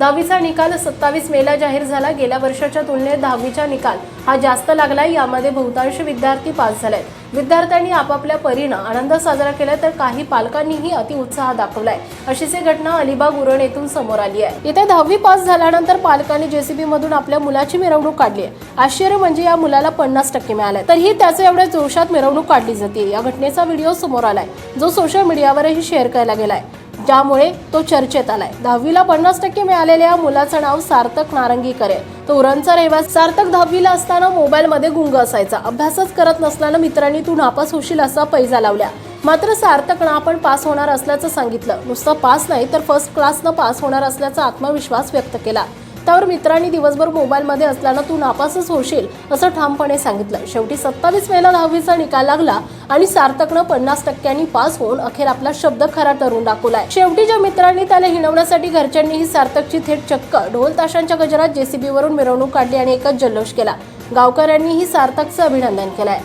दहावीचा निकाल सत्तावीस मेला जाहीर झाला. गेल्या वर्षाच्या तुलनेत दहावीचा निकाल हा जास्त लागलाय यामध्ये बहुतांश विद्यार्थी पास झालेत. विद्यार्थ्यांनी आपापल्या परीनं आनंद साजरा केला तर काही पालकांनीही अतिउत्साह दाखवलाय. अशीच एक घटना अलिबाग उरण येथून समोर आली आहे. येत्या दहावी पास झाल्यानंतर पालकांनी जेसीबी मधून आपल्या मुलाची मिरवणूक काढली आहे. आश्चर्य म्हणजे या मुलाला पन्नास टक्के मिळाले तरीही त्याचे एवढ्या जोशात मिरवणूक काढली जाते. या घटनेचा व्हिडिओ समोर आलाय जो सोशल मीडियावरही शेअर केला गेलाय. ज्यामुळे तो चर्चेत आलाय. दहावीला पन्नास टक्के मिळालेल्या या मुलाचं नाव सार्थक नारंगीकर आहे. तो उरणचा रहिवासी. सार्थक दहावीला असताना मोबाईलमध्ये गुंग असायचा. अभ्यासच करत नसल्यानं मित्रांनी तू नापास होशील असा पैजा लावल्या. मात्र सार्थकनं आपण पास होणार असल्याचं सांगितलं. नुसतं पास नाही तर फर्स्ट क्लासनं पास होणार असल्याचा आत्मविश्वास व्यक्त केला. त्यावर मित्रांनी दिवसभर मोबाईलमध्ये असल्यानं तू नापासच होशील असं ठामपणे सांगितलं. शेवटी सत्तावीस मेला दहावीचा निकाल लागला आणि सार्थकनं पन्नास टक्क्यांनी पास होऊन अखेर आपला शब्द खरा ठरवून दाखवलाय. शेवटी ज्या मित्रांनी त्याला हिणवण्यासाठी घरच्यांनीही सार्थकची थेट चक्क ढोल ताशांच्या गजरात जेसीबीवरून मिरवणूक काढली आणि एकच जल्लोष केला. गावकऱ्यांनीही सार्थकचं अभिनंदन केलंय.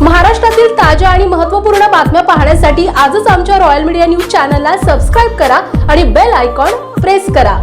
महाराष्ट्रातील ताज्या आणि महत्त्वपूर्ण बातम्या पाहण्यासाठी आजच आमच्या रॉयल मीडिया न्यूज चॅनलला सबस्क्राईब करा आणि बेल आयकॉन प्रेस करा.